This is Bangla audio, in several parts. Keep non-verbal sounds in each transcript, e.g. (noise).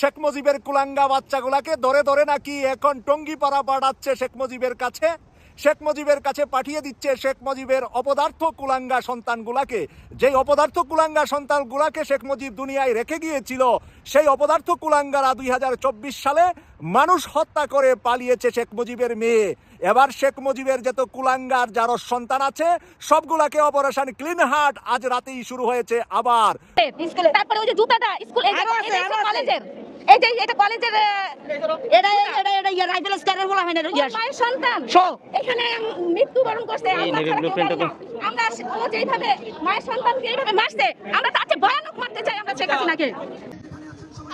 শেখ মুজিবের কুলাঙ্গা বাচ্চাগুলাকে ধরে ধরে নাকি এখন টঙ্গি পাড়া পাঠাচ্ছে শেখ মুজিবের কাছে? শেখ মুজিবের কাছে পাঠিয়ে দিচ্ছে শেখ মুজিবের অপদার্থ কুলাঙ্গা সন্তানগুলাকে। যেই অপদার্থ কুলাঙ্গা সন্তানগুলাকে শেখ মুজিব দুনিয়ায় রেখে গিয়েছিল, সেই অপদার্থ কুলাঙ্গারা দুই হাজার চব্বিশ সালে মানুষ হত্যা করে পালিয়েছে শেখ মুজিবের মেয়ে। এবার শেখ মুজিবের যত কুলাঙ্গার যার সন্তান আছে সবগুলাকে অপারেশন ক্লিন হার্ট আজ রাতেই শুরু হয়েছে আবার। তারপরে ওই যে জুতাটা স্কুল এই যে আরও আছে, এটা আরও আছে। কলেজের। এই যে এটা কলেজের এটা এটা এটা ইয়া রাইফেল স্টারের বলা হয় না ইয়া মায়ের সন্তান। শো। এখানে মৃত্যুবরণ করছে আমরা ও যেইভাবে মায়ের সন্তানকে এইভাবে মারছে আমরা তার ভয়ানক মারতে চাই আমরা শেখ হাসিনাকে।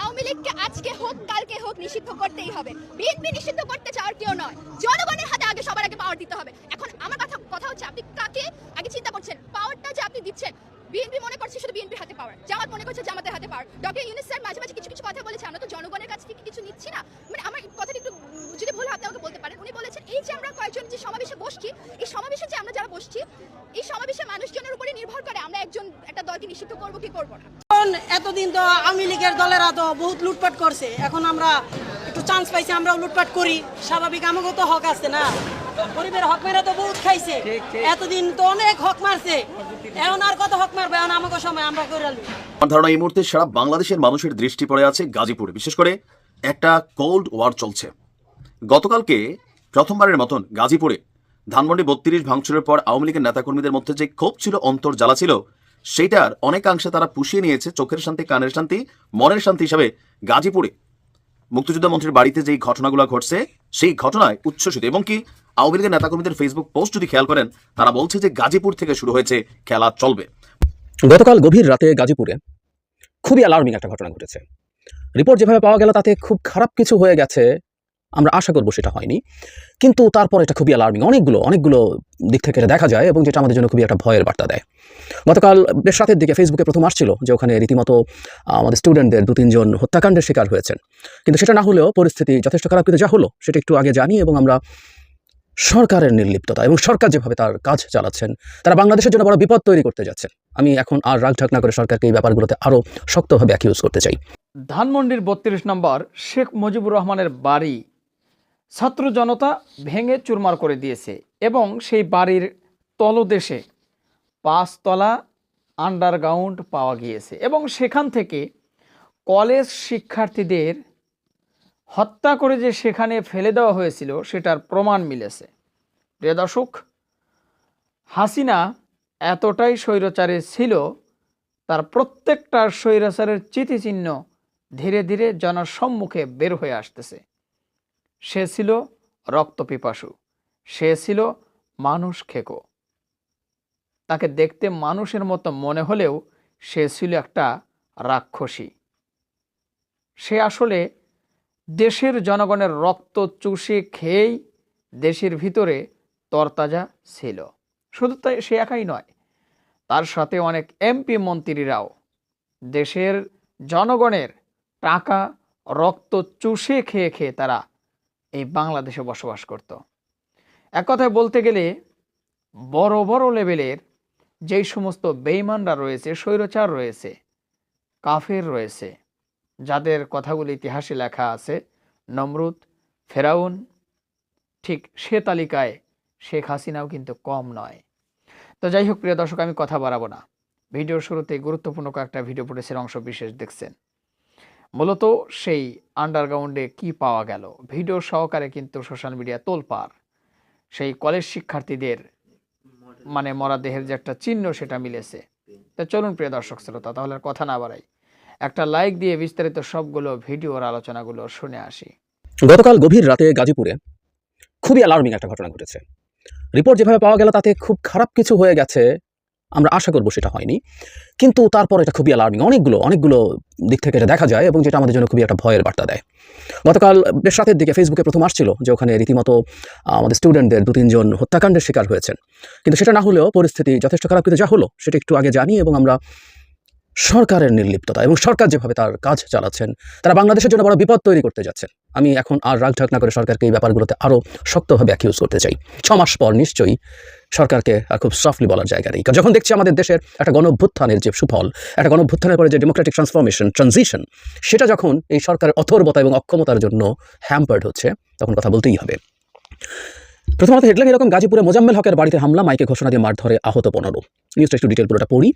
আওয়ামী লীগকে আজকে হোক, কালকে হোক নিষিদ্ধ করতেই হবে। বিএনপি নিষিদ্ধ করতে চাওয়ার কেউ নয়। জনগণের হাতে আগে সবার আগে পাওয়ার দিতে হবে। এখন আমার কথা কথা হচ্ছে, আপনি কাকে আগে চিন্তা করছেন? পাওয়ারটা যে আপনি দিচ্ছেন, বিএনপি মনে করছে শুধু বিএনপির হাতে পাওয়ার জামাত মনে করছে জামাতের হাতে পাওয়ার ডক্টর ইউনুস স্যার মাঝে মাঝে কিছু কিছু কথা বলেছে, আমরা তো জনগণের কাছ থেকে কিছু নিচ্ছি না। মানে আমার কথাটা একটু, যদি ভুল আপনি আমাকে বলতে পারেন। উনি বলেছেন, এই যে আমরা কয়েকজন যে সমাবেশে বসছি, এই সমাবেশে যে আমরা যারা বসছি, এই সমাবেশে মানুষজনের উপরে নির্ভর করে আমরা একজন একটা দলকে নিষিদ্ধ করব কি করব না? এতদিন তো আওয়ামী লীগের দলেরা তো বহুত লুটপাট করছে। এখন আমরা একটু চান্স পাইছি আমরাও লুটপাট করি। স্বাভাবিক আমাকে তো হক আছে না? গরিবের হক মেরা তো বহুত খাইছে। এতদিন তো অনেক হক মারছে। এখন আর কত হক মারবে? এখন আমাকে সময় আমরা করে আমার ধারণা এই মুহূর্তে সারা বাংলাদেশের মানুষের দৃষ্টি পড়ে আছে গাজীপুরে। বিশেষ করে একটা কোল্ড ওয়ার চলছে। গতকালকে প্রথমবারের মতন গাজীপুরে ধানমন্ডি বত্রিশ ভাঙচুরের পর আওয়ামী লীগের নেতাকর্মীদের মধ্যে যে ক্ষোভ ছিল অন্তর জ্বালা ছিল সেটার অনেকাংশে তারা পুষিয়ে নিয়েছে চোখের শান্তি, কানের শান্তি, মনের শান্তি হিসাবে গাজীপুরে। মুক্তিযোদ্ধা মন্ত্রীর বাড়িতে যেই ঘটনাগুলো ঘটছে, সেই ঘটনায় উচ্ছ্বসিত। এবং কি, আওয়ামী লীগের নেতাকর্মীদের ফেসবুক পোস্ট যদি খেয়াল করেন, তারা বলছে যে গাজীপুর থেকে শুরু হয়েছে খেলা, চলবে। গতকাল গভীর রাতে গাজীপুরে খুবই অ্যালার্মিং একটা ঘটনা ঘটেছে। রিপোর্ট যেভাবে পাওয়া গেল, তাতে খুব খারাপ কিছু হয়ে গেছে আমরা আশা করব সেটা হয়নি। কিন্তু তারপর এটা খুবই অ্যালার্মিং অনেকগুলো অনেকগুলো দিক থেকে এটা দেখা যায় এবং যেটা আমাদের জন্য খুবই একটা ভয়ের বার্তা দেয়। গতকাল বেশ রাতের দিকে ফেসবুকে প্রথম আসছিল যে ওখানে রীতিমতো আমাদের স্টুডেন্টদের দু তিনজন হত্যাকাণ্ডের শিকার হয়েছেন। কিন্তু সেটা না হলেও পরিস্থিতি যথেষ্ট খারাপ। কিন্তু যা হলো, সেটা একটু আগে জানি এবং আমরা সরকারের নির্লিপ্ততা এবং সরকার যেভাবে তার কাজ চালাচ্ছেন, তারা বাংলাদেশের জন্য বড় বিপদ তৈরি করতে যাচ্ছেন। আমি এখন আর রাগ ঢাক না করে সরকারকে এই ব্যাপারগুলোতে আরও শক্তভাবে অ্যাকিউজ করতে চাই। ধানমন্ডির বত্রিশ নম্বর শেখ মুজিবুর রহমানের বাড়ি। ছাত্র জনতা ভেঙে চুরমার করে দিয়েছে এবং সেই বাড়ির তলদেশে পাঁচতলা আন্ডারগ্রাউন্ড পাওয়া গিয়েছে এবং সেখান থেকে কলেজ শিক্ষার্থীদের হত্যা করে যে সেখানে ফেলে দেওয়া হয়েছিল সেটার প্রমাণ মিলেছে। প্রিয় দর্শক, হাসিনা এতটাই স্বৈরাচারে ছিল, তার প্রত্যেকটা স্বৈরাচারের চিঠিচিহ্ন ধীরে ধীরে জনসম্মুখে বের হয়ে আসতেছে। সে ছিল রক্তপিপাসু সে ছিল মানুষ খেকো। তাকে দেখতে মানুষের মতো মনে হলেও সে ছিল একটা রাক্ষসী। সে আসলে দেশের জনগণের রক্ত চুষে খেয়েই দেশের ভিতরে তরতাজা ছিল। শুধু তাই সে একাই নয়, তার সাথে অনেক এমপি মন্ত্রীরাও দেশের জনগণের টাকা রক্ত চুষে খেয়ে খেয়ে তারা এই বাংলাদেশে বসবাস করত। এক কথায় বলতে গেলে বড় বড় লেভেলের যেই সমস্ত বেইমানরা রয়েছে, স্বৈরচার রয়েছে, কাফের রয়েছে, যাদের কথাগুলি ইতিহাসে লেখা আছে, নমরুদ, ফেরাউন, ঠিক সে তালিকায় শেখ হাসিনাও কিন্তু কম নয়। তো যাই হোক, প্রিয় দর্শক, আমি কথা বাড়াবো না। ভিডিওর শুরুতে গুরুত্বপূর্ণ কয়েকটা ভিডিও ফুটেজের অংশ বিশেষ দেখছেন। মূলত সেই আন্ডারগ্রাউন্ডে কি পাওয়া গেল? ভিডিও সহকারে কিন্তু সোশ্যাল মিডিয়া তোলপাড়। সেই কলেজ শিক্ষার্থীদের মানে মরাদেহের যে একটা চিহ্ন সেটা মিলেছে। তা চলুন প্রিয় দর্শক শ্রোতা, তাহলে কথা না বাড়াই। একটা লাইক দিয়ে বিস্তারিত সবগুলো ভিডিওর আলোচনাগুলো শুনে আসি। গতকাল গভীর রাতে গাজীপুরে খুবই অ্যালার্মিং একটা ঘটনা ঘটেছে। রিপোর্ট যেভাবে পাওয়া গেল তাতে খুব খারাপ কিছু হয়ে গেছে আমরা আশা করব সেটা হয়নি। কিন্তু তারপর এটা খুবই অ্যালার্মিং অনেকগুলো অনেকগুলো দিক থেকে এটা দেখা যায় এবং যেটা আমাদের জন্য খুবই একটা ভয়ের বার্তা দেয়। গতকাল বেশ রাতের দিকে ফেসবুকে প্রথম আসছিল যে ওখানে রীতিমতো আমাদের স্টুডেন্টদের দু তিনজন হত্যাকাণ্ডের শিকার হয়েছেন। কিন্তু সেটা না হলেও পরিস্থিতি যথেষ্ট খারাপ। কিন্তু যা হলো, সেটা একটু আগে জানি এবং আমরা সরকারের নির্লিপ্ততা এবং সরকার যেভাবে তার কাজ চালাচ্ছেন, তারা বাংলাদেশের জন্য বড় বিপদ তৈরি করতে যাচ্ছেন। আমি এখন আর রাগ ঢাক না করে সরকারকে এই ব্যাপারগুলোতে আরও শক্তভাবে অ্যাকিউজ করতে চাই। ছ মাস পর নিশ্চয়ই সরকারকে খুব সফটলি বলার জায়গা নেই। যখন দেখছি আমাদের দেশের একটা গণভ্যুত্থানের যে সুফল, একটা গণভ্যুত্থানের পরে যে ডেমোক্রেটিক ট্রান্সফরমেশন ট্রানজিশন সেটা যখন এই সরকারের অথর্বতা এবং অক্ষমতার জন্য হ্যাম্পার্ড হচ্ছে, তখন কথা বলতেই হবে। প্রথমত হেডলাইন এরকম, গাজীপুরে মোজাম্মেল হকের বাড়িতে হামলা, মাইকে ঘোষণা দিয়ে মারধরে আহত পনেরো। নিউজটা একটু ডিটেল পুরোটা পড়ি।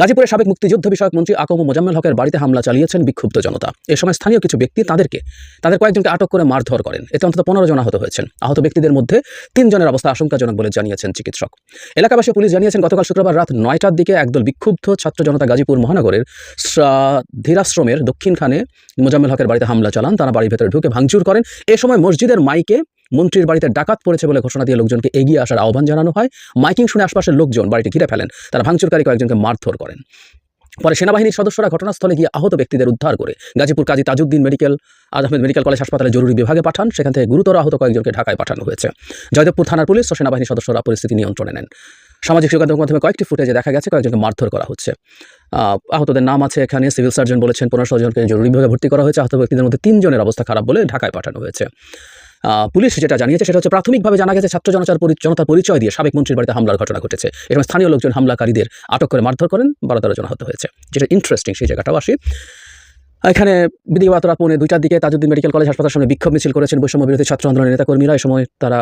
গাজীপুরের সাবেক মুক্তিযুদ্ধ বিষয়ক মন্ত্রী আকম মোজাম্মেল হকের বাড়িতে হামলা চালিয়েছেন বিক্ষুব্ধ জনতা। এ সময় স্থানীয় কিছু ব্যক্তি তাদেরকে, তাদের কয়েকজনকে আটক করে মারধর করেন। এতে অন্তত পনেরো জন আহত হয়েছেন। আহত ব্যক্তিদের মধ্যে তিনজনের অবস্থা আশঙ্কাজনক বলে জানিয়েছেন চিকিৎসক। এলাকাবাসী পুলিশ জানিয়েছেন, গতকাল শুক্রবার রাত নয়টার দিকে একদল বিক্ষুব্ধ ছাত্র জনতা গাজীপুর মহানগরের শ্রা- ধীরাশ্রমের দক্ষিণখানে মোজাম্মেল হকের বাড়িতে হামলা চালান। তারা বাড়ির ভেতরে ঢুকে ভাঙচুর করেন। এ সময় মসজিদের মাইকে মন্ত্রীর বাড়িতে ডাকাত পড়েছে বলে ঘোষণা দিয়ে লোকজনকে এগিয়ে আসার আহ্বান জানানো হয়। মাইকিং শুনে আশপাশের লোকজন বাড়িটি ঘিরে ফেলেন। তারা ভাঙচুরকারী কয়েকজনকে মারধর করেন। পরে সেনাবাহিনীর সদস্যরা ঘটনাস্থলে গিয়ে আহত ব্যক্তিদের উদ্ধার করে Gazipur Kazi Tajuddin medical Ahmed medical college হাসপাতালে জরুরি বিভাগে পাঠান। সেখান থেকে গুরুতর আহত কয়েকজনকে ঢাকায় পাঠানো হয়েছে। জয়দেবপুর থানার পুলিশ ও সেনাবাহিনীর সদস্যরা পরিস্থিতি নিয়ন্ত্রণে নেন। সামাজিক যোগাযোগ মাধ্যমে কয়েকটি ফুটেজে দেখা গেছে, কয়েকজনকে মারধর করা হচ্ছে। আহতদের নাম আছে এখানে। সিভিল সার্জন বলেছেন, পনেরো জনকে জরুরি বিভাগে ভর্তি করা হয়েছে। আহত ব্যক্তিদের মধ্যে তিনজনের অবস্থা খারাপ বলে ঢাকায় পাঠানো হয়েছে। পুলিশ যেটা জানিয়েছে সেটা হচ্ছে প্রাথমিকভাবে জানা গেছে ছাত্র জনচার জনতার পরিচয় দিয়ে সাবেক মন্ত্রীর বাড়িতে হামলার ঘটনা ঘটেছে। এবং স্থানীয় লোকজন হামলাকারীদের আটক করে মারধর করেন, বারো তেরো জন আহত হয়েছে। যেটা ইন্টারেস্টিং সেই জায়গাটাও আসি। এখানে বিদিকে রাত পৌনে দুইটার দিকে তাজউদ্দিন মেডিকেল কলেজ হাসপাতালের সামনে বিক্ষোভ মিছিল করেছেন বৈষম্য বিরোধী ছাত্র আন্দোলনের নেতাকর্মীরা। এই সময় তারা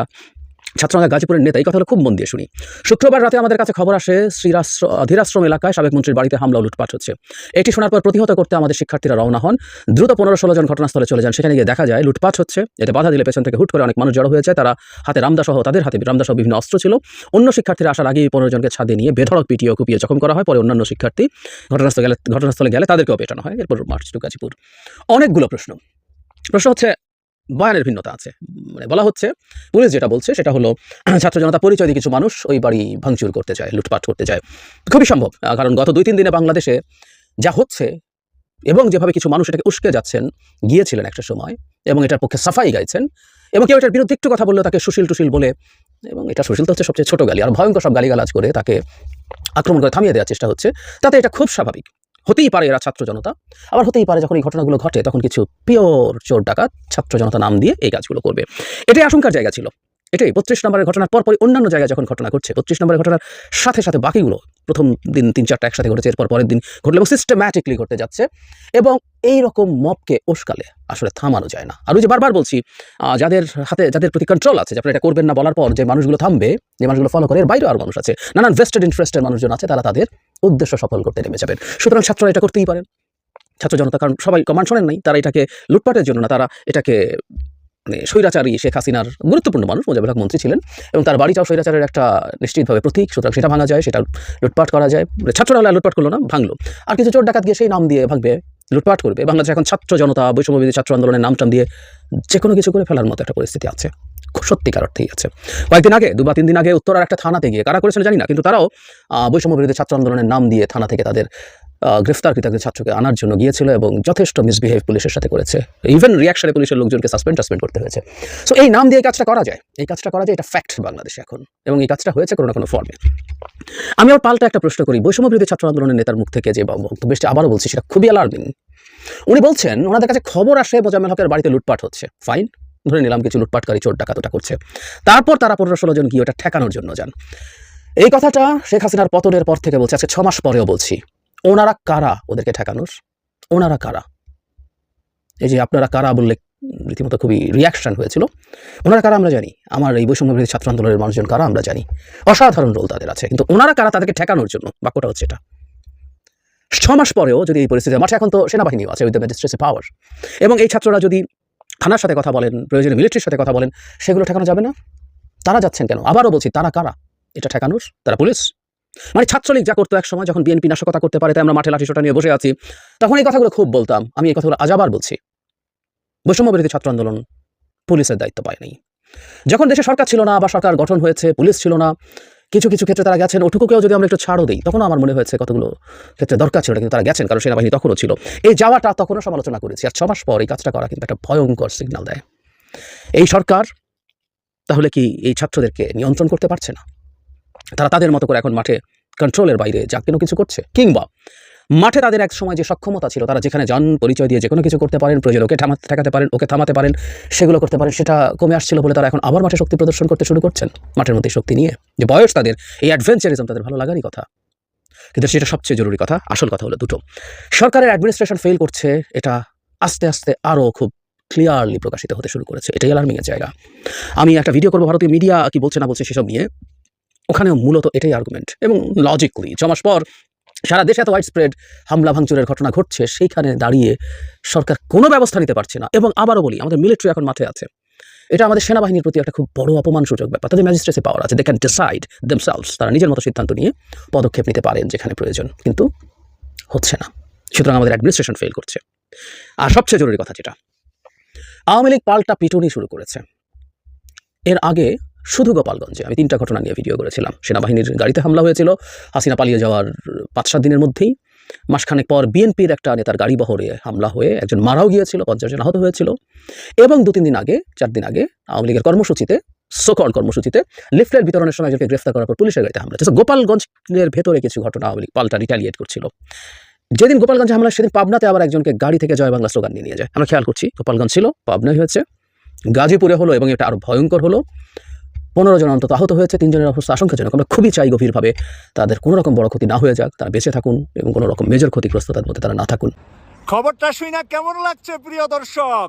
ছাত্রসংঘ গাজীপুরের নেতা, এই কথাটা খুব মন দিয়ে শুনি। শুক্রবার রাতে আমাদের কাছে খবর আসে শ্রীরাশ্র ধীরাশ্রম এলাকায় সাবেক মন্ত্রীর বাড়িতে হামলা লুটপাট হচ্ছে। এটি শোনার পর প্রতিহত করতে আমাদের শিক্ষার্থীরা রওনা হন। দ্রুত পনেরো ষোলো জন ঘটনাস্থলে চলে যান। সেখানে গিয়ে দেখা যায়, লুটপাট হচ্ছে। এতে বাধা দিলে পেছন থেকে হুট করে অনেক মানুষ জড়ো হয়ে যায়। তারা হাতে রামদা সহ তাদের হাতে রামদা সহ বিভিন্ন অস্ত্র ছিল। অন্য শিক্ষার্থীরা আসার আগেই পনেরো জনকে ছাদে নিয়ে বেধড়ক পিটিয়ে কুপিয়ে জখম করা হয়। পরে অন্যান্য শিক্ষার্থী ঘটনাস্থলে গেলে ঘটনাস্থলে গেলে তাদেরকেও পেটানো হয়। এরপর মার্চ টু গাজীপুর। অনেকগুলো প্রশ্ন। প্রশ্ন হচ্ছে বয়ানের ভিন্নতা আছে। মানে বলা হচ্ছে, পুলিশ যেটা বলছে সেটা হলো, (clears throat) ছাত্র জনতা পরিচয় দিয়ে কিছু মানুষ ওই বাড়ি ভাঙচুর করতে চায়, লুটপাট করতে চায়। খুবই সম্ভব কারণ গত দুই তিন দিনে বাংলাদেশে যা হচ্ছে এবং যেভাবে কিছু মানুষ এটাকে উস্কে যাচ্ছেন, গিয়েছিলেন একটা সময় এবং এটার পক্ষে সাফাই গাইছেন এবং কেউ এটার বিরুদ্ধে একটু কথা বললেও তাকে সুশীল টুশীল বলে এবং এটা সুশীল তো হচ্ছে সবচেয়ে ছোট গালি, আর ভয়ঙ্কর সব গালিগালাজ করে তাকে আক্রমণ করে থামিয়ে দেওয়ার চেষ্টা হচ্ছে, তাতে এটা খুব স্বাভাবিক। হতেই পারে এরা ছাত্র জনতা। আবার হতেই পারে যখন এই ঘটনাগুলো ঘটে, তখন কিছু পিওর চোর ডাকাত ছাত্র জনতা নাম দিয়ে এই কাজগুলো করবে। এটাই আশঙ্কার জায়গা ছিল। এটাই, বত্রিশ নম্বরের ঘটনার পরপরই অন্যান্য জায়গায় যখন ঘটনা ঘটছে, বত্রিশ নম্বরের ঘটনার সাথে সাথে বাকিগুলো প্রথম দিন তিন চারটা একসাথে ঘটেছে, এরপর পরের দিন ঘটলে এবং সিস্টেম্যাটিকলি ঘটতে যাচ্ছে এবং এই রকম মবকে ওসকালে আসলে থামানো যায় না। আর ওই যে বারবার বলছি যাদের হাতে, যাদের প্রতি কন্ট্রোল আছে, যে এটা করবেন না বলার পর যে মানুষগুলো থামবে, যে মানুষগুলো ফলো করে, এর বাইরেও আরও মানুষ আছে। নানান ভেস্টেড ইন্টারেস্টের মানুষজন আছে, তারা তাদের উদ্দেশ্য সফল করতে নেমে যাবেন। সুতরাং ছাত্ররা এটা করতেই পারেন। ছাত্র জনতা, কারণ সবাই কমান্ড শোনেন নাই, তারা এটাকে লুটপাটের জন্য না, তারা এটাকে মানে স্বৈরাচারী শেখ হাসিনার গুরুত্বপূর্ণ মানুষ, মোজাবের হক মন্ত্রী ছিলেন এবং তার বাড়িটাও স্বৈরাচারের একটা নিশ্চিতভাবে প্রতীক। সুতরাং সেটা ভাঙা যায়, সেটা লুটপাট করা যায়। মানে ছাত্ররা লুটপাট করল না, ভাঙলো। আর কিছু চোর ডাকাত গিয়ে সেই নাম দিয়ে ভাঙবে, লুটপাট করবে। বাংলাদেশে এখন ছাত্র জনতা বৈষম্যবিধি ছাত্র আন্দোলনের নামটাম দিয়ে যে কোনো কিছু করে ফেলার মতো একটা পরিস্থিতি আছে। সত্যিকার অর্থেই আছে। কয়েকদিন আগে দু বা তিন দিন আগে উত্তরার একটা থানাতে গিয়ে কারা করেছিল জানি না কিন্তু তারাও বৈষম্য বিরোধী ছাত্র আন্দোলনের নাম দিয়ে থানা থেকে তাদের আহ, গ্রেফতারকৃত একজন ছাত্রকে আনার জন্য গিয়েছিল এবং যথেষ্ট মিসবিহেভ পুলিশের সাথে করেছে। ইভেন রিয়াকশনে পুলিশের লোকজনকে সাসপেন্ড সাসপেন্ড করতে হয়েছে। সো এই নাম দিয়ে কাজটা করা যায়। এই কাজটা করা যায় এটা ফ্যাক্ট বাংলাদেশে এখন। এবং এই কাজটা হয়েছে কোনো না কোনো ফর্মে আমি আবার পাল্টা একটা প্রশ্ন করি। বৈষম্য বিরোধী ছাত্র আন্দোলনের নেতার মুখ থেকে যে বক্তব্য এসছে আবারও বলছি সেটা খুবই অ্যালার্মিং উনি বলছেন ওনাদের কাছে খবর আসে মোজাম্মেল হকের বাড়িতে লুটপাট হচ্ছে। ফাইন ধরে নিলাম কিছু লুটপাটকারী চোর ডাকাত ওটা করছে। তারপর তারা পনেরো ষোলো জন গিয়ে ওটা ঠেকানোর জন্য যান। এই কথাটা শেখ হাসিনার পতনের পর থেকে বলছে, আজকে ছ মাস পরেও বলছি। ওনারা কারা ওদেরকে ঠেকানোর? ওনারা কারা? এই যে আপনারা কারা বললে রীতিমতো খুবই রিয়াকশন হয়েছিল। ওনারা কারা আমরা জানি। আমার এই বৈষম্য বিরোধী ছাত্র আন্দোলনের মানুষজন কারা আমরা জানি। অসাধারণ রোল তাদের আছে। কিন্তু ওনারা কারা তাদেরকে ঠেকানোর জন্য? বাক্যটা হচ্ছে এটা। ছ মাস পরেও যদি এই পরিস্থিতি মাঠে এখন তো সেনাবাহিনীও আছে উইথ দ্য ম্যাজিস্ট্রেসি পাওয়ার এবং এই ছাত্ররা যদি থানার সাথে কথা বলেন, প্রয়োজনে মিলিটারির সাথে কথা বলেন, সেগুলো ঠেকানো যাবে না? তারা যাচ্ছেন কেন? আবারও বলছি, তারা কারা? এটা ঠেকানোর? তারা পুলিশ? মানে ছাত্রলীগ যা করতো এক সময়, যখন বিএনপি নাশকতা করতে পারে, তাই আমরা মাঠে লাঠিসোটা নিয়ে বসে আছি, তখন এই কথাগুলো খুব বলতাম। আমি এই কথাগুলো আজ আবার বলছি। বৈষম্য বিরোধী ছাত্র আন্দোলন পুলিশের দায়িত্ব পায়নি যখন দেশে সরকার ছিল না বা সরকার গঠন হয়েছে, পুলিশ ছিল না কিছু কিছু ক্ষেত্রে তারা গেছেন, ওটুকুকেও যদি আমরা একটু ছাড়ও দিই, তখনও আমার মনে হয়েছে কতগুলো ক্ষেত্রে দরকার ছিল, কিন্তু তারা গেছেন, কারণ সেনাবাহিনী তখনও ছিল। এই যাওয়াটা তখনও সমালোচনা করেছি, আর ছমাস পর এই কাজটা করা কিন্তু একটা ভয়ঙ্কর সিগন্যাল দেয়। এই সরকার তাহলে কি এই ছাত্রদেরকে নিয়ন্ত্রণ করতে পারছে না? তারা তাদের মতো করে এখন মাঠে কন্ট্রোলের বাইরে যা কেন কিছু করছে, কিংবা মাঠে তাদের এক সময় যে সক্ষমতা ছিল, তারা যেখানে যান, পরিচয় দিয়ে যে কোনো কিছু করতে পারেন, প্রয়োজন ওকে ঠামাতে ঠেকাতে পারেন, ওকে থামাতে পারেন, সেগুলো করতে পারেন, সেটা কমে আসছিল বলে তারা এখন আবার মাঠে শক্তি প্রদর্শন করতে শুরু করছেন। মাঠের মধ্যে শক্তি নিয়ে। যে বয়স তাদের, এই অ্যাডভেঞ্চারিজম তাদের ভালো লাগারই কথা। কিন্তু সেটা সবচেয়ে জরুরি কথা, আসল কথা হলো দুটো। সরকারের অ্যাডমিনিস্ট্রেশন ফেল করছে, এটা আস্তে আস্তে আরও খুব ক্লিয়ারলি প্রকাশিত হতে শুরু করেছে। এটাই অ্যালার্মিংয়ের জায়গা। আমি একটা ভিডিও করব ভারতীয় মিডিয়া কি বলছে না বলছে সেসব নিয়ে। ওখানেও মূলত এটাই আর্গুমেন্ট এবং লজিকলি ছ মাস পর সারা দেশে এত ওয়াইড স্প্রেড হামলা ভাঙচুরের ঘটনা ঘটছে, সেইখানে দাঁড়িয়ে সরকার কোনো ব্যবস্থা নিতে পারছে না। এবং আবারও বলি, আমাদের মিলিটারি এখন মাঠে আছে। এটা আমাদের সেনাবাহিনীর প্রতি একটা খুব বড় অপমানসূচক ব্যাপার। তাদের ম্যাজিস্ট্রেসি পাওয়ার আছে। দে ক্যান ডিসাইড দেমসেলস তারা নিজের মতো সিদ্ধান্ত নিয়ে পদক্ষেপ নিতে পারেন যেখানে প্রয়োজন। কিন্তু হচ্ছে না। সুতরাং আমাদের অ্যাডমিনিস্ট্রেশন ফেল করছে। আর সবচেয়ে জরুরি কথা যেটা, আওয়ামী লীগ পাল্টা পিটুনি শুরু করেছে। এর আগে শুধু গোপালগঞ্জে। আমি তিনটা ঘটনা নিয়ে ভিডিও করেছিলাম। সেনাবাহিনীর গাড়িতে হামলা হয়েছিল। হাসিনা পালিয়ে যাওয়ার পাঁচ সাত দিনের মধ্যেই। মাসখানেক পর বিএনপির একটা নেতার গাড়ি বহরে হামলা হয়ে একজন মারাও গিয়েছিল, পঞ্চাশ জন আহত হয়েছিল। এবং দু তিন দিন আগে, চার দিন আগে, আওয়ামী লীগের কর্মসূচিতে সোকল কর্মসূচিতে, লিফলেট বিতরণের সময় একজনকে গ্রেফতার করার পর পুলিশের গাড়িতে হামলা। গোপালগঞ্জের ভেতরে কিছু ঘটনা আওয়ামী লীগ পাল্টা রিটালিয়েট করছিল। যেদিন গোপালগঞ্জে হামলা সেদিন পাবনাতে আবার একজনকে গাড়ি থেকে জয় বাংলা স্লোগান নিয়ে নিয়ে যায়। আমরা খেয়াল করছি, গোপালগঞ্জ ছিল পাবনায় হয়েছে। গাজীপুরে হলো এবং এটা আরও ভয়ঙ্কর হলো। পনেরো জন অন্তত আহত হয়েছে, তিনজনের অবস্থা আশঙ্কাজনক। আমরা খুবই চাই গভীরভাবে তাদের কোনো রকম বড় ক্ষতি না হয়ে যাক, তারা বেঁচে থাকুন এবং কোনো রকম মেজর ক্ষতিগ্রস্ততার মধ্যে তারা না থাকুন। খবরটা শুই না, কেমন লাগছে প্রিয় দর্শক?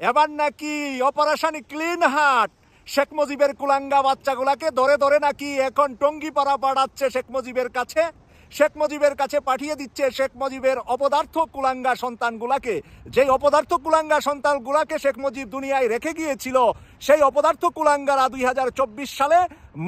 এবার নাকি অপারেশন ক্লিন হার্ট শেখ মুজিবের কুলাঙ্গা বাচ্চাগুলাকে ধরে ধরে নাকি এখন টঙ্গি পাড়া পাড়াচ্ছে শেখ মুজিবের কাছে? শেখ মুজিবের কাছে পাঠিয়ে দিচ্ছে শেখ মুজিবের অপদার্থ কুলাঙ্গা সন্তানগুলাকে। যেই অপদার্থ কুলাঙ্গা সন্তানগুলাকে শেখ মুজিব দুনিয়ায় রেখে গিয়েছিল, সেই অপদার্থ কুলাঙ্গারা দুই হাজার চব্বিশ সালে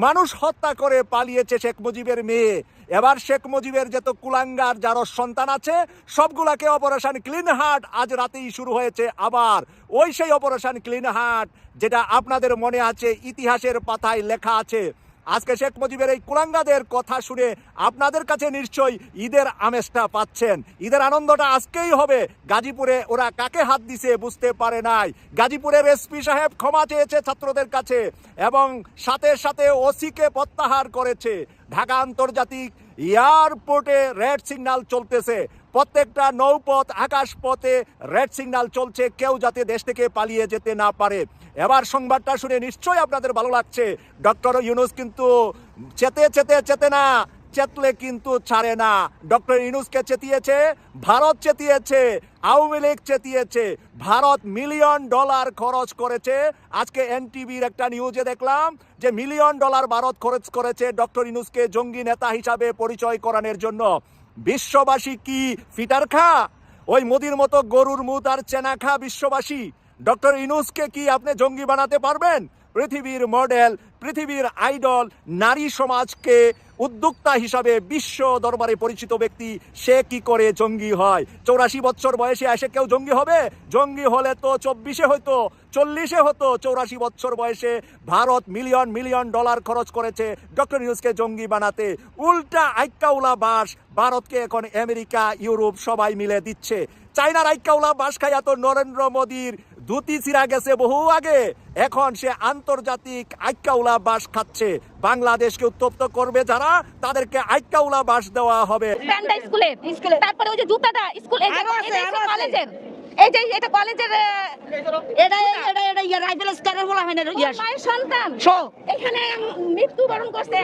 মানুষ হত্যা করে পালিয়েছে শেখ মুজিবের মেয়ে। এবার শেখ মুজিবের যত কুলাঙ্গার যার সন্তান আছে, সবগুলাকে অপারেশন ক্লিন হার্ট আজ রাতেই শুরু হয়েছে আবার। ওই সেই অপারেশন ক্লিন হার্ট, যেটা আপনাদের মনে আছে, ইতিহাসের পাতায় লেখা আছে। আজকে শেখ মুজিবের এই কুলাঙ্গাদের কথা শুনে আপনাদের কাছে নিশ্চয়ই ঈদের আমেজটা পাচ্ছেন। ঈদের আনন্দটা আজকেই হবে। গাজীপুরে ওরা কাকে হাত দিছে বুঝতে পারে নাই। গাজীপুরের এসপি সাহেব ক্ষমা চেয়েছে ছাত্রদের কাছে এবং সাথে সাথে ওসিকে প্রত্যাহার করেছে। ঢাকা আন্তর্জাতিক এয়ারপোর্টে রেড সিগন্যাল চলতেছে। প্রত্যেকটা নৌপথ, আকাশপথে রেড সিগন্যাল চলছে। কেউ যাতে দেশ থেকে পালিয়ে যেতে না পারে। এবার সংবাদটা শুনে নিশ্চয়ই আপনাদের ভালো লাগছে। ডক্টর ইউনুস কিন্তু চেতে চেতে চেতে না, চেতলে কিন্তু ছাড়ে না। ডক্টর ইউনুসকে চেতিয়েছে, ভারত চেতিয়েছে, আওয়ামী লীগ চেতিয়েছে, ভারত মিলিয়ন ডলার খরচ করেছে। আজকে এনটিভির একটা নিউজে দেখলাম যে মিলিয়ন ডলার ভারত খরচ করেছে ডক্টর ইউনুসকে জঙ্গি নেতা হিসাবে পরিচয় করানোর জন্য। বিশ্ববাসী কি ফিটার খা? ওই মোদির মতো গরুর মুদ আর চেনা খা বিশ্ববাসী? ডক্টর ইনুসকে কি আপনি জঙ্গি বানাতে পারবেন? পৃথিবীর মডেল, পৃথিবীর আইডল, নারী সমাজকে উদ্যোক্তা হিসাবে বিশ্ব দরবারে পরিচিত ব্যক্তি, সে কি করে জঙ্গি হয়? চৌরাশি বছর বয়সে এসে কেউ জঙ্গি হবে? জঙ্গি হলে তো চব্বিশে হতো চল্লিশে হতো। চৌরাশি বছর বয়সে ভারত মিলিয়ন মিলিয়ন ডলার খরচ করেছে ডক্টর নিউজকে জঙ্গি বানাতে। উল্টা আইকাউলা বাস ভারতকে এখন আমেরিকা, ইউরোপ সবাই মিলে দিচ্ছে। চাইনার আইকাউলা বাস খাইয়া তো নরেন্দ্র মোদীর ধুতি ছিঁড়া গেছে বহু আগে। এখন সে আন্তর্জাতিক আইকাউলা বাস খাচ্ছে। বাংলাদেশকে উত্তপ্ত করবে যারা তাদেরকে আইকাউলা বাস দেওয়া হবে। প্যান্ডা স্কুলে স্কুলে। তারপরে ওই যে জুতাটা স্কুল। কলেজের। এই যে এটা কলেজের এটা এটা এটা ইয়া রাইফেল স্কারের বলা হয় না ইয়া। সন্তান। শো। এখানে মৃত্যুবরণ করছে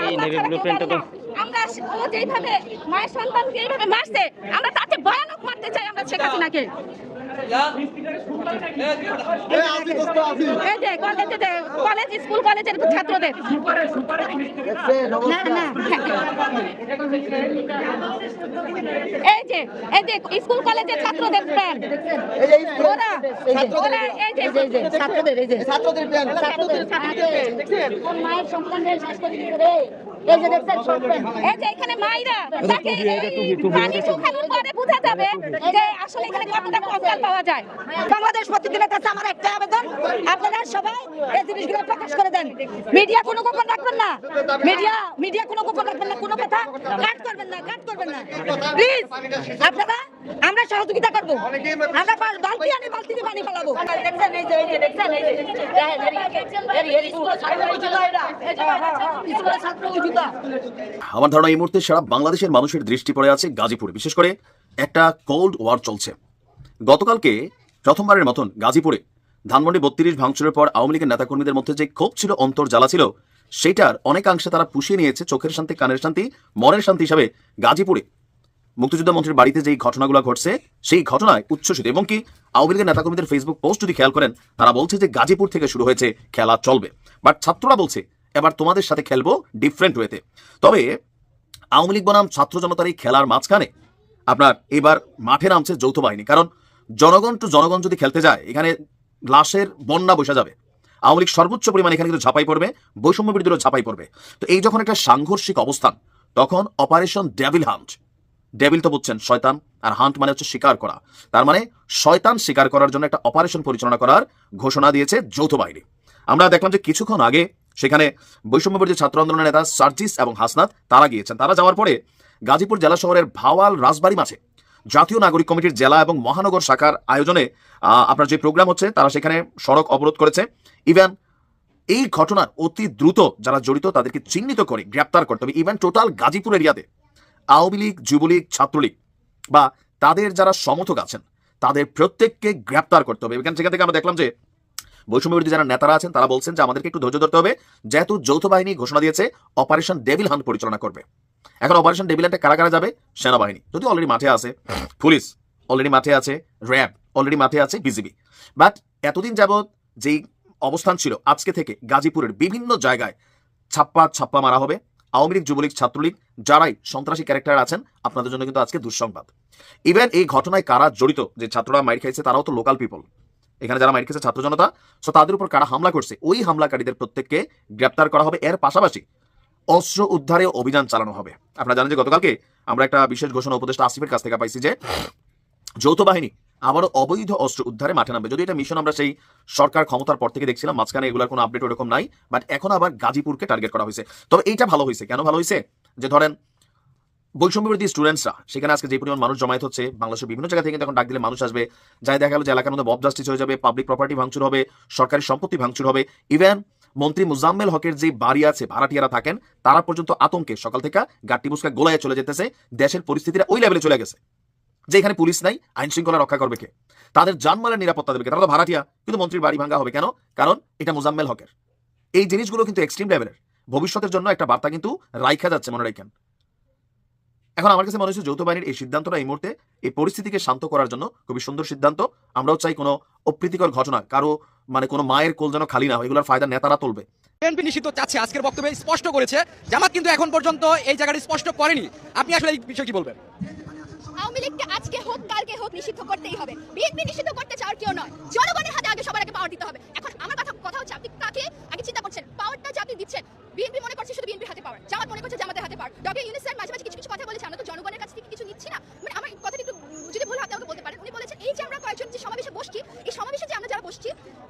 আমরা ও যেইভাবে মায়ের সন্তানকে এইভাবে মারছে আমরা তাতে ভয়ানক মারতে চাই আমরা শেখ হাসিনাকে এই যে কলেজ স্কুল কলেজের ছাত্রদের না না এই যে এই যে স্কুল কলেজের ছাত্রদের প্যান্ট ওরা ওরা এই যে ছাত্রদের এই যে ছাত্রদের প্যান্ট ছাত্রদের কোন মায়ের সন্তানদের শেষ দিতে রে এই যে দেখছেন সব প্যান্ট এই যে এখানে মাইরা তাকে পানি শুকানোর পরে বোঝা যাবে যে আসলে এখানে কতটা কঙ্কাল পাওয়া যায় বাংলাদেশ প্রতিদিনের কাছে আমার একটা আবেদন আপনারা সবাই এই জিনিসগুলো প্রকাশ করে দেন মিডিয়া কোনো গোপন রাখবেন না মিডিয়া মিডিয়া কোনো গোপন রাখবেন না কোনো কথা কাট করবেন না কাট করবেন না প্লিজ আপনারা আমরা সহযোগিতা করব আমরা পা- বালতি আনি বালতি দিয়ে পানি ফেলাবো দেখছেন এই যে এই যে দেখছেন এই যে দেখেন, এই- এই- এই স্কুলের ছাত্র ওই জুতা এটা। স্কুলের ছাত্র ওই জুতা আমার ধারণা এই মুহূর্তে সারা বাংলাদেশের মানুষের দৃষ্টি পড়ে আছে গাজীপুরে। বিশেষ করে একটা কোল্ড ওয়ার চলছে। গতকালকে প্রথমবারের মতন গাজীপুরে ধানমন্ডি বত্রিশ ভাঙচুরের পর আওয়ামী লীগের নেতাকর্মীদের মধ্যে যে ক্ষোভ ছিল, অন্তর জ্বালা ছিল, সেটার অনেকাংশে তারা পুষিয়ে নিয়েছে চোখের শান্তি, কানের শান্তি, মনের শান্তি হিসাবে গাজীপুরে। মুক্তিযোদ্ধা মন্ত্রীর বাড়িতে যেই ঘটনাগুলো ঘটছে, সেই ঘটনায় উচ্ছ্বসিত। এবং কি আওয়ামী লীগের নেতাকর্মীদের ফেসবুক পোস্ট যদি খেয়াল করেন, তারা বলছে যে গাজীপুর থেকে শুরু হয়েছে, খেলা চলবে। বাট ছাত্ররা বলছে এবার তোমাদের সাথে খেলব ডিফারেন্ট ওয়েতে তবে আওয়ামী লীগ বনাম ছাত্র জনতার এই খেলার মাঝখানে আপনার এবার মাঠে নামছে যৌথ বাহিনী। কারণ জনগণ টু জনগণ যদি খেলতে যায়, এখানে লাশের বন্যা বসে যাবে। আওয়ামী লীগ সর্বোচ্চ পরিমাণে এখানে কিন্তু ঝাঁপাই পড়বে, বৈষম্য বিরোধীরা ঝাঁপাই পড়বে। তো এই যখন একটা সাংঘর্ষিক অবস্থান, তখন অপারেশন ডেভিল হান্ট ডেভিল তো বুঝছেন, শয়তান। আর হান্ট মানে হচ্ছে শিকার করা। তার মানে শয়তান শিকার করার জন্য একটা অপারেশন পরিচালনা করার ঘোষণা দিয়েছে যৌথ বাহিনী। আমরা দেখলাম যে কিছুক্ষণ আগে সেখানে বৈষম্য বিরোধী ছাত্র আন্দোলনের নেতা সার্জিস এবং হাসনাত তারা গিয়েছেন। তারা যাওয়ার পরে গাজীপুর জেলা শহরের ভাওয়াল রাজবাড়ি মাঠে জাতীয় নাগরিক কমিটির জেলা এবং মহানগর শাখার আয়োজনে আপনার যে প্রোগ্রাম হচ্ছে তারা সেখানে সড়ক অবরোধ করেছে। ইভেন এই ঘটনার অতি দ্রুত যারা জড়িত তাদেরকে চিহ্নিত করে, গ্রেপ্তার করতে হবে ইভেন টোটাল গাজীপুর এরিয়াতে আওয়ামী লীগ, যুবলীগ, ছাত্রলীগ বা তাদের যারা সমর্থক আছেন, তাদের প্রত্যেককে গ্রেপ্তার করতে হবে। এখান সেখান থেকে আমরা দেখলাম যে বৈষম্য বিরোধী যারা নেতারা আছেন, তারা বলছেন যে আমাদেরকে একটু ধৈর্য ধরতে হবে। যেহেতু যৌথ বাহিনী ঘোষণা দিয়েছে অপারেশন ডেভিল হান্ট পরিচালনা করবে। এখন অপারেশন ডেভিল হান্টে কারা কারা যাবে? সেনাবাহিনী। যদি অলরেডি মাঠে আছে পুলিশ অলরেডি মাঠে আছে, র্যাব অলরেডি মাঠে আছে বিজিবি বাট এতদিন যাবৎ যেই অবস্থান ছিল, আজকে থেকে গাজীপুরের বিভিন্ন জায়গায় ছাপ্পা ছাপ্পা মারা হবে। আওয়ামী লীগ, যুবলীগ, ছাত্রলীগ, যারাই সন্ত্রাসী ক্যারেক্টার আছেন, আপনাদের জন্য কিন্তু আজকে দুঃসংবাদ। ইভেন এই ঘটনায় কারা জড়িত, যে ছাত্ররা মাইর খাইছে, তারাও তো লোকাল পিপল এখানে যারা খেয়েছে ছাত্র জনতা সো তাদের উপর কারা হামলা করছে? ওই হামলাকারীদের প্রত্যেককে গ্রেপ্তার করা হবে। এর পাশাপাশি অস্ত্র উদ্ধারে অভিযান চালানো হবে। আপনারা জানেন যে গতকালকে আমরা একটা বিশেষ ঘোষণা উপদেষ্টা আসিফের কাছ থেকে পাইছি যে, যৌথ বাহিনী আবারও অবৈধ অস্ত্র উদ্ধারে মাঠে নামবে। যদি এটা মিশন আমরা সেই সরকার ক্ষমতার পর থেকে দেখছিলাম, মাঝখানে এগুলোর কোনো আপডেট ওরকম নাই বাট এখন আবার গাজীপুরকে টার্গেট করা হয়েছে। তবে এইটা ভালো হয়েছে। কেন ভালো হয়েছে? যে ধরেন বৈষম্য স্টুডেন্টসরা সেখানে আজকে যে পরিমাণ মানুষ জমায়েত হচ্ছে, বাংলাদেশের বিভিন্ন জায়গা থেকে কিন্তু ডাক দিলে মানুষ আসবে। যাই দেখা গেল যে এলাকার মধ্যে বব জাস্টিস হয়ে যাবে পাবলিক প্রপার্টি ভাঙচুর হবে, সরকারি সম্পত্তি ভাঙচুর হবে। ইভেন মন্ত্রী মুজাম্মেল হকের যে বাড়ি আছে, ভাড়াটিয়ারা থাকেন, তারা পর্যন্ত আতঙ্কে সকাল থেকে গাট্টি বুসকা গোলায় চলে যেতেছে, দেশের পরিস্থিতিটা ওই লেভেলে চলে গেছে। যে এখানে পুলিশ নাই, আইন শৃঙ্খলা রক্ষা করবে কে? তাদের জানমালের নিরাপত্তা দেবে তারা তো ভাড়াটিয়া, কিন্তু মন্ত্রীর বাড়ি ভাঙা হবে কেন? কারণ এটা মুজাম্মেল হকের। এই জিনিসগুলো কিন্তু এক্সট্রিম লেভেলের ভবিষ্যতের জন্য একটা বার্তা কিন্তু রাইখা যাচ্ছে মনে রাখেন। এখন আমার কাছে মনে হচ্ছে যৌথ বাহিনীর এই সিদ্ধান্তটা এই মুহূর্তে এই পরিস্থিতিকে শান্ত করার জন্য খুবই সুন্দর সিদ্ধান্ত। আমরাও চাই কোনো অপ্রীতিকর ঘটনা, কারও মানে কোনো মায়ের কোল যেন খালি না হয়, এগুলোর ফায়দা নেতারা তুলবে। বিএনপি নিষিদ্ধ চাচ্ছে, আজকের বক্তব্যে স্পষ্ট করেছে। জামাত কিন্তু এখন পর্যন্ত এই জায়গাটি স্পষ্ট করেনি। আপনি আসলে এই বিষয়ে কি বলবেন? আওয়ামী লীগকে আজকে হোক, কালকে হোক নিষিদ্ধ করতেই হবে। বিএনপি নিষিদ্ধ করতে চাওয়ার কেউ নয়। জনগণের হাতে আগে সবার আগে পাওয়ার দিতে হবে। এখন আমার কথা কথা হচ্ছে, আপনি কাকে আগে চিন্তা করছেন? পাওয়ারটা যে আপনি দিচ্ছেন, বিএনপি মনে করছে শুধু বিএনপির হাতে পাওয়ার জামাত মনে করছে জামাতের হাতে পাওয়ার ডক্টর ইউনুস মাঝে মাঝে কিছু কিছু কথা বলেছে, আমরা তো জনগণের কাছ থেকে কিছু নিচ্ছি না। মানে আমার কথাটা একটু, যদি ভুল হাতে আমাকে বলতে পারেন। উনি বলেছেন, এই যে আমরা কয়েকজন যে সমাবেশে বসছি, এই সমাবেশে যে আমরা যারা বসছি,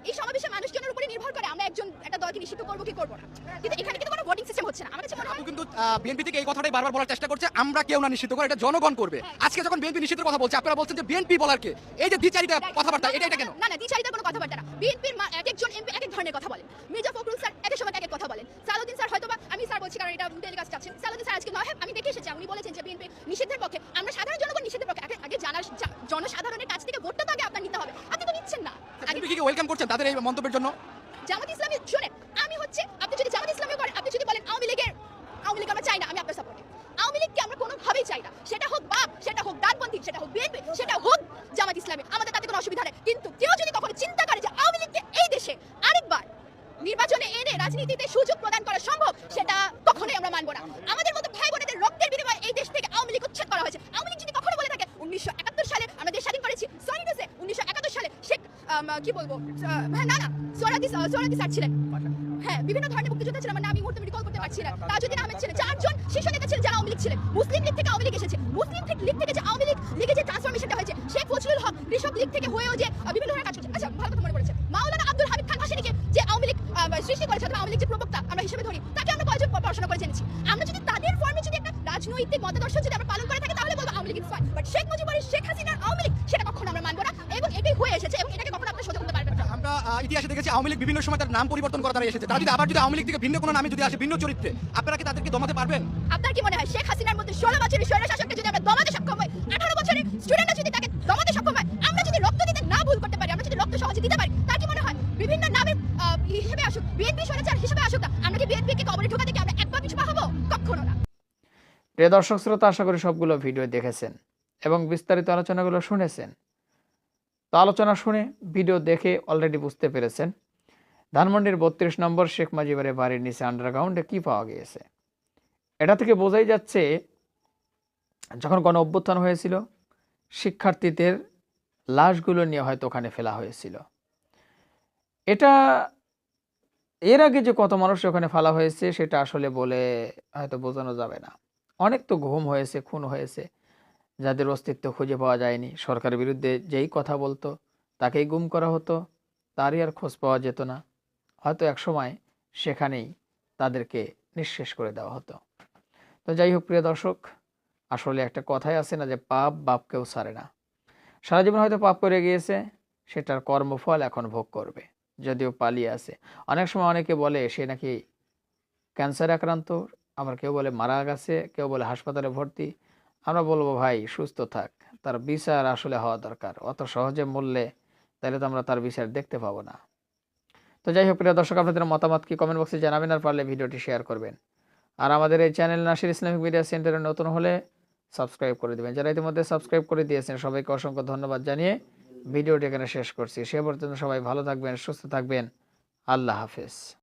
এই সমাবেশে মানুষজনের উপরে নির্ভর করে আমরা একজন, একটা দলকে নিষিদ্ধ করব কি করব না। কিন্তু এখানে না আমার কাছে মনে হয় কিন্তু বিএনপি থেকে এই কথাটাই বারবার বলার চেষ্টা করছে আমরা কেউ না নিষিদ্ধ করে এটা জনগণ করবে। আজকে যখন বিএনপি কথা বলছে আপনারা বলছেন যে বিএনপি বলার কে? এই যে দ্বিচারিতা কথাবার্তা এটা এটা কেন? না না দ্বিচারিতার কোনো কথাবার্তা না। বিএনপির এক একজন এমপি এক এক ধরনের কথা বলেন। মির্জা ফখরুল স্যার এক এক সময় এক এক কথা বলেন। সালাউদ্দিন স্যার হয়তো আমি স্যার বলছি কারণ এটা টেলিকাস্ট সালাউদ্দিন স্যার আজকে নয় আমি দেখে এসেছি উনি বলেছেন যে বিএনপি নিষিদ্ধের পক্ষে আমরা সাধারণ জনগণ নিষিদ্ধের পক্ষে আগে জানার জনসাধারণের কাছ থেকে ভোটটা তো আগে আপনার নিতে হবে। আপনি তো নিচ্ছেন না। বিএনপি কি ওয়েলকাম করছেন তাদের এই মন্তব্যের জন্য? জামাত ইসলামী শুনেন আমি হচ্ছে না সেটা হোক বাপ সেটা হোক ডানপন্থী সেটা হোক বিএনপি সেটা হোক জামাত ইসলামী। আমাদের তাতে কোনো অসুবিধা নেই। কিন্তু কেউ যদি কখনো চিন্তা করে যে আওয়ামী লীগকে এই দেশে আরেকবার নির্বাচনে এনে রাজনীতিতে সুযোগ প্রদান করা সম্ভব সেটা কখনোই আমরা মানব না। আমাদের মতো ভাই বোনেদের রক্তের বিনিময়ে এই দেশ থেকে আওয়ামী লীগ উচ্ছেদ করা হয়েছে। আওয়ামী লীগ যদি কখনো বলে থাকে উনিশশো একাত্তর সালে আমরা দেশ স্বাধীন করেছি সরি উনিশশো সালে আম, কি বলব আহ, হ্যাঁ, না না সোরাদি সোরাদি স্যার ছিলেন হ্যাঁ বিভিন্ন ধরনের মুক্তিযোদ্ধা ছিলেন মানে আমি এই মুহূর্তে রিকল করতে পারছি না তাজউদ্দিন আহমেদ ছিলেন চারজন শীর্ষ নেতা ছিলেন যারা আওয়ামী লীগ ছিলেন মুসলিম লীগ থেকে আওয়ামী লীগ এসেছে মুসলিম থেকে লীগ থেকে যে আওয়ামী লীগ লীগে যে ট্রান্সফরমেশনটা হয়েছে শেখ ফজলুল হক কৃষক লীগ থেকে হয়েও যে আহ, বিভিন্ন ধরনের কাজ করছে আচ্ছা ভালো কথা মনে পড়েছে মাওলানা আব্দুল হামিদ খান ভাসানীকে যে আওয়ামী লীগ আহ, সৃষ্টি করেছে অথবা আওয়ামী লীগ যে প্রবক্তা আমরা হিসেবে ধরি তাকে আমরা কয়েকজন পড়াশোনা করে জেনেছি। আমরা যদি তাদের ফর্মে যদি একটা রাজনৈতিক মতাদর্শ যদি আমরা পালন করে থাকি তাহলে বলব আওয়ামী লীগ ফাইন বাট শেখ মুজিবুর শেখ হাসিনার আওয়ামী লীগ সেটা কখনো আমরা মানবো না। এবং এটাই হয়ে এসেছে এবং এটাকে কখনো আপনারা সহ্য করতে পারবেন না। আমরা ইতিহাসে দেখেছি আওয়ামী লীগ বিভিন্ন সময় তার নাম পরিবর্তন করা তারা এসেছে। তারা যদি আবার যদি আওয়ামী লীগ থেকে ভিন্ন কোনো নামে যদি আসে ভিন্ন চরিত্রে আপনারা কি তাদেরকে দমাতে পারবেন? আপনার কি মনে হয় শেখ হাসিনার মধ্যে ষোলো বছরের স্বৈর শাসককে যদি আমরা দমাতে সক্ষম হই আঠারো বছরের স্টুডেন্টরা যদি তাকে দমাতে সক্ষম হয় আমরা যদি রক্ত দিতে না ভুল করতে পারি আমরা যদি রক্ত সহজে দিতে পারি তার কি মনে হয় বিভিন্ন নামে আহ, হিসেবে আসুক বিএনপি স্বৈরাচার হিসেবে আসুক না আমরা কি বিএনপি কে কবরে ঢোকাতে কি আমরা এক পা পিছু পা হব কখনো না প্রিয় দর্শক শ্রোতা, আশা করি সবগুলো ভিডিও দেখেছেন এবং বিস্তারিত আলোচনাগুলো শুনেছেন। তো আলোচনা শুনে ভিডিও দেখে অলরেডি বুঝতে পেরেছেন। ধানমন্ডির বত্রিশ নম্বর শেখ মুজিবের বাড়ির নিচে আন্ডারগ্রাউন্ডে কি পাওয়া গিয়েছে? এটা থেকে বোঝাই যাচ্ছে, যখন গণ অভ্যুত্থান হয়েছিল, শিক্ষার্থীদের লাশগুলো নিয়ে হয়তো ওখানে ফেলা হয়েছিল। এটা, এর আগে যে কত মানুষ ওখানে ফেলা হয়েছে, সেটা আসলে বলে হয়তো বোঝানো যাবে না। অনেক তো ঘুম হয়েছে, খুন হয়েছে, যাদের অস্তিত্ব খুঁজে পাওয়া যায়নি। সরকারের বিরুদ্ধে যেই কথা বলতো, তাকেই গুম করা হতো, তারই আর খোঁজ পাওয়া যেত না। হয়তো একসময় সেখানেই তাদেরকে নিঃশেষ করে দেওয়া হতো। তো যাই হোক, প্রিয় দর্শক, আসলে একটা কথাই আছে না যে পাপ বাপকেও সারে না। সারা জীবন হয়তো পাপ করে গিয়েছে, সেটার কর্মফল এখন ভোগ করবে, যদিও পালিয়ে আছে। অনেক সময় অনেকে বলে, সে নাকি ক্যান্সার আক্রান্ত আবার কেউ বলে মারা গেছে, কেউ বলে হাসপাতালে ভর্তি, আমরা বলব, ভাই, সুস্থ থাক। তার বিচার আসলে হওয়া দরকার। অত সহজে মূল্যে তাহলে তো আমরা তার বিচার দেখতে পাবো না। তো যাই হোক, প্রিয় দর্শক, আপনাদের মতামত কি কমেন্ট বক্সে জানাবেন আর পারলে ভিডিওটি শেয়ার করবেন। আর আমাদের এই চ্যানেল নাসির ইসলামিক মিডিয়া সেন্টারে নতুন হলে সাবস্ক্রাইব করে দেবেন। যারা ইতিমধ্যে সাবস্ক্রাইব করে দিয়েছেন, সবাইকে অসংখ্য ধন্যবাদ জানিয়ে ভিডিওটি এখানে শেষ করছি। সে পর্যন্ত সবাই ভালো থাকবেন, সুস্থ থাকবেন। আল্লাহ হাফেজ।